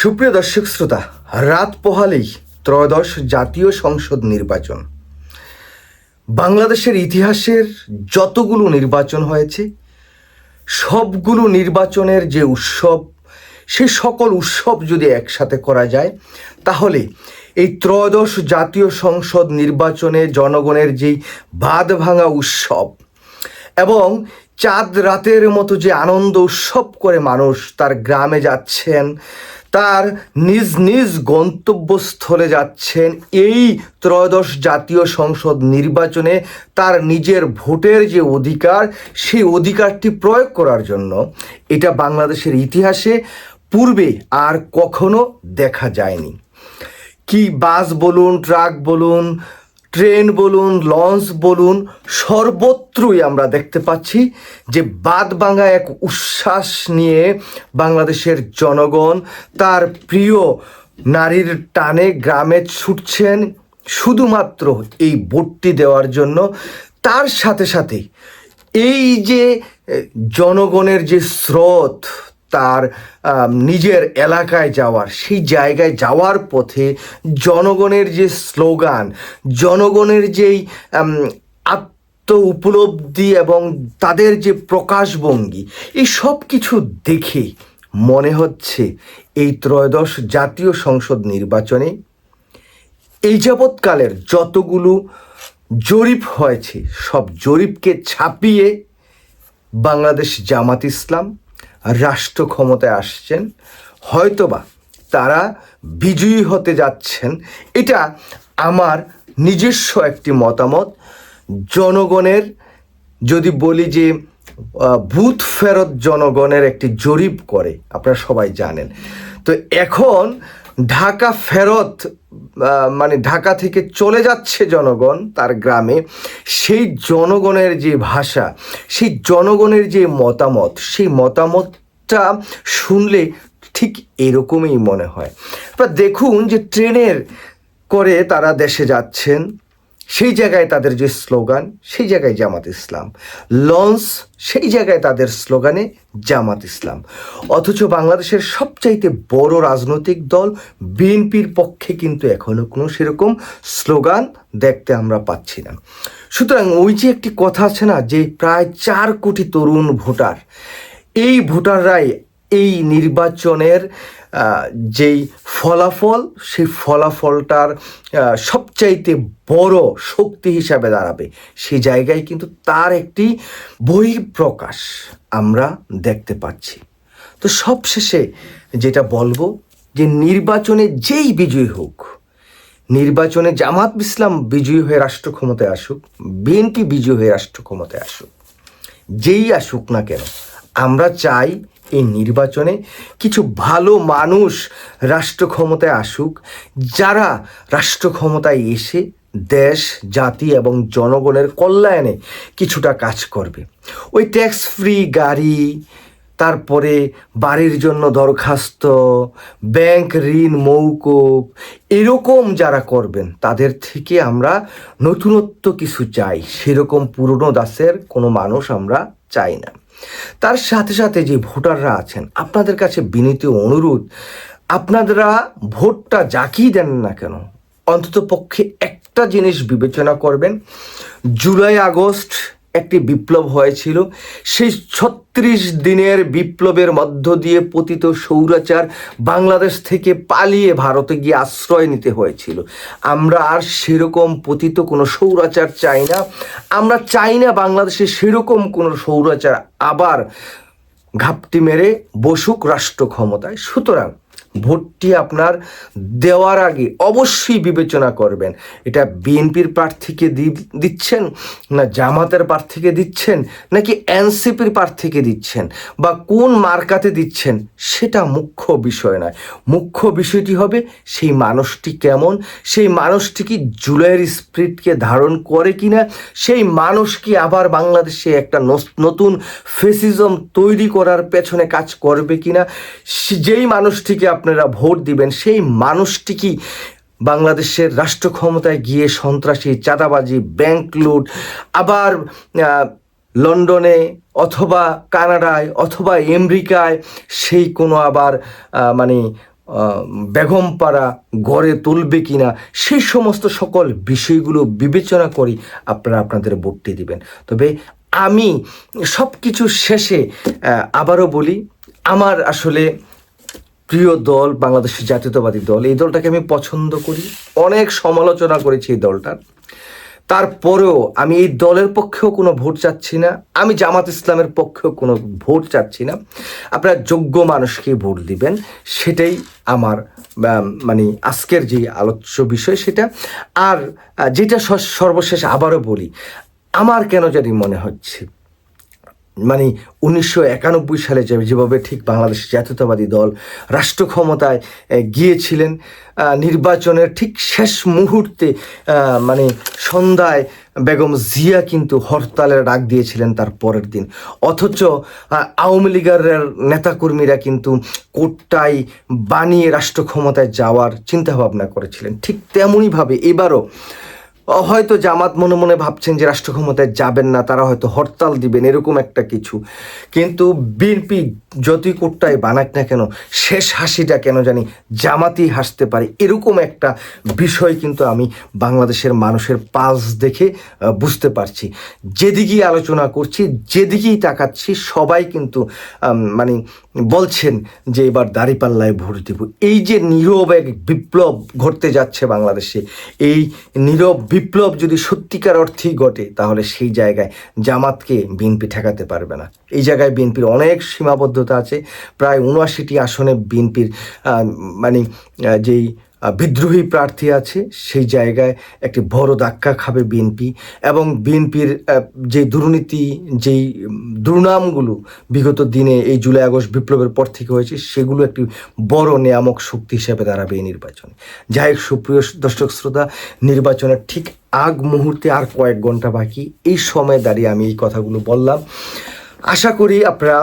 সুপ্রিয় দর্শক শ্রোতা, রাত পোহালেই ত্রয়োদশ জাতীয় সংসদ নির্বাচন। বাংলাদেশের ইতিহাসের যতগুলো নির্বাচন হয়েছে, সবগুলো নির্বাচনের যে উৎসব, সে সকল উৎসব যদি একসাথে করা যায়, তাহলে এই ত্রয়োদশ জাতীয় সংসদ নির্বাচনে জনগণের যেই বাদ ভাঙা উৎসব এবং চাঁদ রাতের মতো যে আনন্দ উৎসব করে মানুষ তার গ্রামে যাচ্ছেন তার নিজ নিজ গন্তব্যস্থলে যাচ্ছেন এই ত্রয়োদশ জাতীয় সংসদ নির্বাচনে তার নিজের ভোটের যে অধিকার, সেই অধিকারটি প্রয়োগ করার জন্য এটা বাংলাদেশের ইতিহাসে পূর্বে আর কখনো দেখা যায়নি। কি বাস বলুন, ট্রাক বলুন ট্রেন বলুন, লঞ্চ বলুন, সর্বত্রই আমরা দেখতে পাচ্ছি যে বাদ ভাঙা এক উচ্ছ্বাস নিয়ে বাংলাদেশের জনগণ তার প্রিয় নারীর টানে গ্রামে ছুটছেন শুধুমাত্র এই ভোটটি দেওয়ার জন্য। তার সাথে সাথে এই যে জনগণের যে স্রোত তার নিজের এলাকায় যাওয়ার, সেই জায়গায় যাওয়ার পথে জনগণের যে স্লোগান, জনগণের যেই আত্ম উপলব্ধি এবং তাদের যে প্রকাশভঙ্গি, এই সব কিছু দেখে মনে হচ্ছে এই ত্রয়োদশ জাতীয় সংসদ নির্বাচনে এই যাবৎকালের যতগুলো জরিপ হয়েছে, সব জরিপকে ছাপিয়ে বাংলাদেশ জামাত ইসলাম রাষ্ট্র ক্ষমতায় আসছেন, হয়তোবা তারা বিজয়ী হতে যাচ্ছেন। এটা আমার নিজস্ব একটি মতামত। জনগণের যদি বলি যে বুথ ফেরত জনগণের একটি জরিপ করে, আপনারা সবাই জানেন। তো এখন ঢাকা ফেরত মানে ঢাকা থেকে চলে যাচ্ছে জনগণ তার গ্রামে, সেই জনগণের যে ভাষা, সেই জনগণের যে মতামত, সেই মতামতটা শুনলে ঠিক এরকমই মনে হয়। এবার দেখুন যে ট্রেনের করে তারা দেশে যাচ্ছেন। সেই জায়গায় তাদের যে স্লোগান, সেই জায়গায় জামাত ইসলাম। লঞ্চ, সেই জায়গায় তাদের স্লোগানে জামাত ইসলাম। অথচ বাংলাদেশের সবচাইতে বড় রাজনৈতিক দল বিএনপির পক্ষে কিন্তু এখনও কোনো সেরকম স্লোগান দেখতে আমরা পাচ্ছি না। সুতরাং ওই যে একটি কথা আছে না, যে প্রায় চার কোটি তরুণ ভোটার, এই ভোটাররাই এই নির্বাচনের যেই ফলাফল, সেই ফলাফলটার সবচাইতে বড় শক্তি হিসাবে দাঁড়াবে। সেই জায়গায় কিন্তু তার একটি বহিঃপ্রকাশ আমরা দেখতে পাচ্ছি। তো সবশেষে যেটা বলব যে নির্বাচনে যেই বিজয়ী হোক, নির্বাচনে জামাত ইসলাম বিজয়ী হয়ে রাষ্ট্র ক্ষমতায় আসুক, বিএনপি বিজয়ী হয়ে রাষ্ট্র ক্ষমতায় আসুক, যেই আসুক না কেন, আমরা চাই এই নির্বাচনে কিছু ভালো মানুষ রাষ্ট্র ক্ষমতায় আসুক, যারা রাষ্ট্র ক্ষমতায় এসে দেশ, জাতি এবং জনগণের কল্যাণে কিছুটা কাজ করবে। ওই ট্যাক্স ফ্রি গাড়ি, তারপরে বাড়ির জন্য দরখাস্ত ব্যাংক ঋণ, মৌকুব, এরকম যারা করবেন, তাদের থেকে আমরা নতুনত্ব কিছু চাই। সেরকম পুরনো দাসের কোনো মানুষ আমরা চাই না। তার সাথে সাথে যে ভোটাররা আছেন, আপনাদের কাছে বিনীত অনুরোধ, আপনারা ভোটটা যাকেই দেন না কেন অন্তত পক্ষে একটা জিনিস বিবেচনা করবেন, জুলাই আগস্ট একটি বিপ্লব হয়েছিল। সেই ছত্রিশ দিনের বিপ্লবের মধ্য দিয়ে পতিত সৌরাচার বাংলাদেশ থেকে পালিয়ে ভারতে গিয়ে আশ্রয় নিতে হয়েছিল। আমরা আর সেরকম পতিত কোনো সৌরাচার চাই না। আমরা চাই না বাংলাদেশে সেরকম কোনো সৌরাচার আবার ঘাপটি মেরে বসুক রাষ্ট্র ক্ষমতায়। সুতরাং ভোটটি আপনার দেওয়ার আগে অবশ্যই বিবেচনা করবেন। এটা বিএনপির প্রার্থীকে দিচ্ছেন না জামাতের প্রার্থীকে দিচ্ছেন নাকি এনসিপির প্রার্থীকে দিচ্ছেন বা কোন মার্কাতে দিচ্ছেন সেটা মুখ্য বিষয় নয়। মুখ্য বিষয়টি হবে সেই মানুষটি কেমন, সেই মানুষটি কি জুলাইয়ের স্প্রিটকে ধারণ করে কি না সেই মানুষ কি আবার বাংলাদেশে একটা নতুন ফেসিজম তৈরি করার পেছনে কাজ করবে কি না যেই মানুষটিকে আপনারা ভোট দিবেন, সেই মানুষটি কি বাংলাদেশের রাষ্ট্র ক্ষমতায় গিয়ে সন্ত্রাসী, চাঁদাবাজি ব্যাংক লুট আবার লন্ডনে অথবা কানাডায় অথবা আমেরিকায় সেই কোনো আবার মানে বেগমপাড়া গড়ে তুলবে কিনা, সেই সমস্ত সকল বিষয়গুলো বিবেচনা করি আপনারা আপনাদের ভোটটি দিবেন। তবে আমি সব কিছু শেষে আবারও বলি, আমার আসলে প্রিয় দল, বাংলাদেশের জাতীয়তাবাদী দল, এই দলটাকে আমি পছন্দ করি। অনেক সমালোচনা করেছি এই দলটার। তারপরেও আমি এই দলের পক্ষেও কোনো ভোট চাচ্ছি না, আমি জামাত ইসলামের পক্ষেও কোনো ভোট চাচ্ছি না। আপনারা যোগ্য মানুষকে ভোট দিবেন, সেটাই আমার মানে আজকের যে আলোচ্য বিষয় সেটা। আর যেটা সর্বশেষ আবারও বলি, আমার কেন জানি মনে হচ্ছে মানে উনিশশো একানব্বই সালে যেভাবে ঠিক বাংলাদেশ জাতীয়তাবাদী দল রাষ্ট্র ক্ষমতায় গিয়েছিলেন নির্বাচনের ঠিক শেষ মুহূর্তে মানে সন্ধ্যায় বেগম জিয়া কিন্তু হরতালের ডাক দিয়েছিলেন তার পরের দিন। অথচ আওয়ামী লীগের নেতাকর্মীরা কিন্তু কোটটাই বানিয়ে রাষ্ট্র ক্ষমতায় যাওয়ার চিন্তাভাবনা করেছিলেন। ঠিক তেমনইভাবে এবারও হয়তো জামাত মনে মনে ভাবছেন যে রাষ্ট্র ক্ষমতায় যাবেন না, তারা হয়তো হরতাল দিবেন, এরকম একটা কিছু। কিন্তু বিএনপি যতই কোটটাই বানাক না কেন, শেষ হাসিটা কেন জানি জামাতই হাসতে পারে, এরকম একটা বিষয় কিন্তু আমি বাংলাদেশের মানুষের পালস দেখে বুঝতে পারছি। যেদিকেই আলোচনা করছি, যেদিকেই তাকাচ্ছি, সবাই কিন্তু মানে বলছেন যে এবার দাঁড়িপাল্লায় ভোট দিব। এই যে নীরব এক বিপ্লব ঘটতে যাচ্ছে বাংলাদেশে, এই নীরব বিপ্লব যদি সত্যিকার অর্থেই ঘটে, তাহলে সেই জায়গায় জামাতকে বিএনপি ঠেকাতে পারবে না। এই জায়গায় বিএনপির অনেক সীমাবদ্ধতা আছে। প্রায় উনআশিটি আসনে বিএনপির মানে যেই বিদ্রোহী প্রার্থী আছে, সেই জায়গায় একটি বড় ধাক্কা খাবে বিএনপি এবং বিএনপির যে দুর্নীতি, যেই দুর্নামগুলো বিগত দিনে এই জুলাই আগস্ট বিপ্লবের পর থেকে হয়েছে, সেগুলো একটি বড় নিয়ামক শক্তি হিসেবে দাঁড়াবে এই নির্বাচনে। যাই হোক, সুপ্রিয় দর্শক শ্রোতা, নির্বাচনের ঠিক আগ মুহূর্তে আর কয়েক ঘণ্টা বাকি, এই সময় দাঁড়িয়ে আমি এই কথাগুলো বললাম। আশা করি আপনারা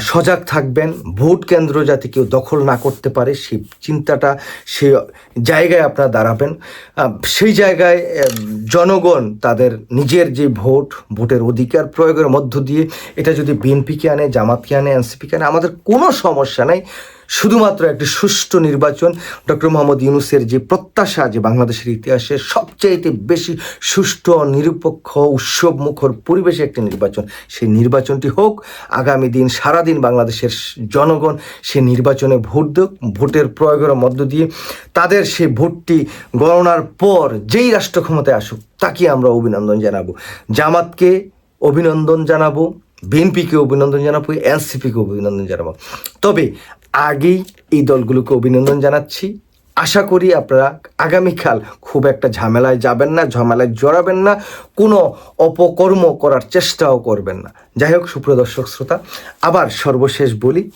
সজাগ থাকবেন, ভোট কেন্দ্র যাতে কেউ দখল না করতে পারে, সেই চিন্তাটা সেই জায়গায় আপনারা দাঁড়াবেন। সেই জায়গায় জনগণ তাদের নিজের যে ভোট, ভোটের অধিকার প্রয়োগের মধ্য দিয়ে, এটা যদি বিএনপিকে আনে, জামাতকে আনে, এনসিপিকে আনে, আমাদের কোনো সমস্যা নাই। শুধুমাত্র একটি সুষ্ঠু নির্বাচন, ডক্টর মোহাম্মদ ইউনুসের যে প্রত্যাশা যে বাংলাদেশের ইতিহাসে সবচাইতে বেশি সুষ্ঠু নিরপেক্ষ উৎসব মুখর পরিবেশে একটি নির্বাচন, সেই নির্বাচনটি হোক, আগামী দিন সারাদিন বাংলাদেশের জনগণ সে নির্বাচনে ভোট দেক, ভোটের প্রয়োগের মধ্য দিয়ে তাদের সেই ভোটটি গণনার পর যেই রাষ্ট্র ক্ষমতায় আসুক, তাকে আমরা অভিনন্দন জানাব। জামাতকে অভিনন্দন জানাব, বিএনপিকে অভিনন্দন জানাব, এনসিপিকে অভিনন্দন জানাব। তবে আগেই এই দলগুলোকে অভিনন্দন জানাচ্ছি। আশা করি আপনারা আগামীকাল খুব একটা ঝামেলায় যাবেন না, ঝামেলায় জড়াবেন না, কোনো অপকর্ম করার চেষ্টাও করবেন না। যাই হোক, সুপ্রিয় দর্শক শ্রোতা, আবার সর্বশেষ বলি,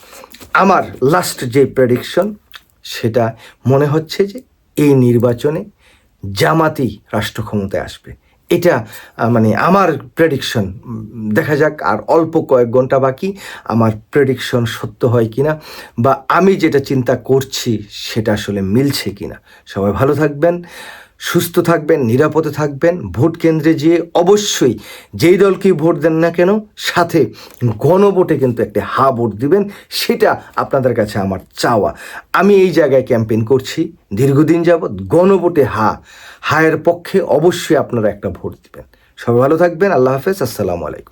আমার লাস্ট যে প্রেডিকশন সেটা মনে হচ্ছে যে এই নির্বাচনে জামাতি রাষ্ট্র ক্ষমতায় আসবে। এটা মানে আমার প্রেডিকশন দেখা যাক আর অল্প কয়েক ঘণ্টা বাকি আমার প্রেডিকশন সত্য হয় কিনা বা আমি যেটা চিন্তা করছি সেটা আসলে মিলছে কিনা। সবাই ভালো থাকবেন। সুস্থ থাকবেন, নিরাপদে থাকবেন, ভোট কেন্দ্রে যেয়ে অবশ্যই যেই দলকেই ভোট দেন না কেন, সাথে গণভোটে কিন্তু একটি হা ভোট দিবেন, সেটা আপনাদের কাছে আমার চাওয়া। আমি এই জায়গায় ক্যাম্পেইন করছি, দীর্ঘদিন যাবৎ গণভোটে হা, হায়ের পক্ষে অবশ্যই আপনারা একটা ভোট দিবেন। সবাই ভালো থাকবেন, আল্লাহ হাফেজ, আসসালামু আলাইকুম।